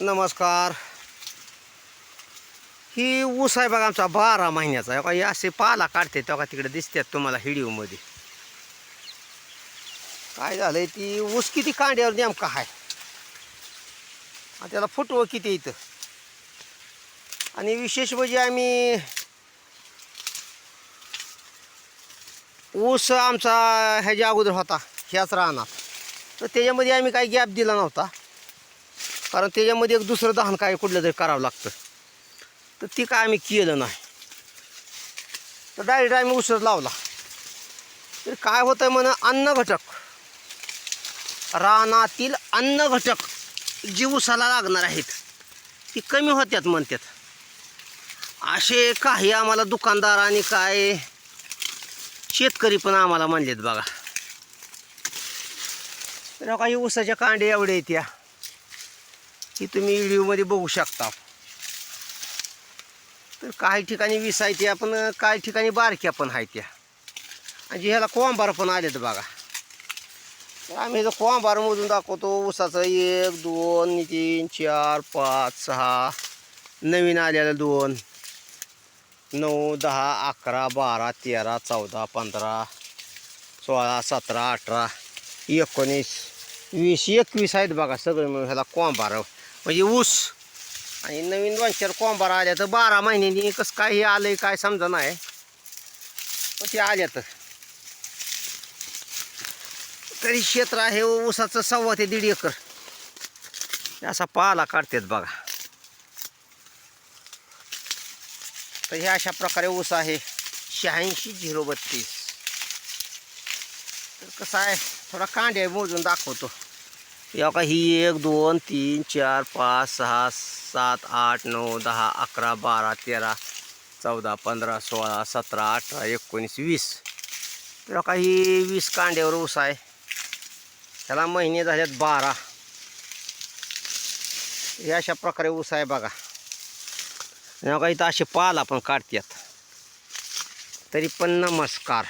नमस्कार. ही ऊस आहे बघा आमचा बारा महिन्याचा आहे. असे पाला काढते तेव्हा तिकडे दिसतात तुम्हाला हिडिओमध्ये काय झालंय ती ऊस किती कांड्यावर नेमका आहे? आणि त्याला फुटवं किती इथं? आणि विशेष म्हणजे आम्ही ऊस आमचा ह्याच्या अगोदर होता ह्याच राहणार तर त्याच्यामध्ये आम्ही काही गॅप दिला नव्हता. कारण त्याच्यामध्ये एक दुसरं दहन काय कुठलं तरी करावं लागतं. तर ती काय आम्ही केलं नाही. तर डायरेक्ट आम्ही उसच लावला. तर काय होतं आहे म्हणा अन्न घटक. रानातील अन्न घटक जी उसाला लागणार आहेत ती कमी होत्यात म्हणतात असे काही आम्हाला दुकानदार आणि काय शेतकरी पण आम्हाला म्हणलेत बघा. काही उसाच्या कांडे एवढे आहेत ही की तुम्ही व्हिडिओमध्ये बघू शकता. तर काही ठिकाणी वीस आहे त्या पण काही ठिकाणी बारक्या पण आहेत त्या. आणि ह्याला कोंबार पण आलेत बघा. तर आम्ही जर कोंबार मोजून दाखवतो. ऊसाचं एक दोन तीन चार पाच सहा नवीन आलेलं दोन. नऊ दहा अकरा बारा तेरा चौदा पंधरा सोळा सतरा अठरा एकोणीस वीस एकवीस आहेत बघा सगळे मिळून ह्याला कोंबार. म्हणजे ऊस. आणि नवीन दोन चार कोंबार आल्या तर बारा महिन्यांनी कसं काय हे आलं काय समजा नाही मग ते आल्यात तरी क्षेत्र आहे हो, ऊसाचं सव्वा ते दीड एकर. असा पाला काढतात बघा. तर हे अशा प्रकारे ऊस आहे. शहाऐंशी झिरो बत्तीस. तर कसं आहे थोडा कांड्या मोजून दाखवतो. या का ही एक दोन तीन चार पाच सहा सात आठ नऊ दहा अकरा बारा तेरा चौदा पंधरा सोळा सतरा अठरा एकोणीस वीस. तर ही वीस कांड्यावर ऊस आहे. त्याला महिने झालेत बारा. हे अशा प्रकारे ऊस आहे बघा. आणि इथं असे पाला पण काढतात तरी पण नमस्कार.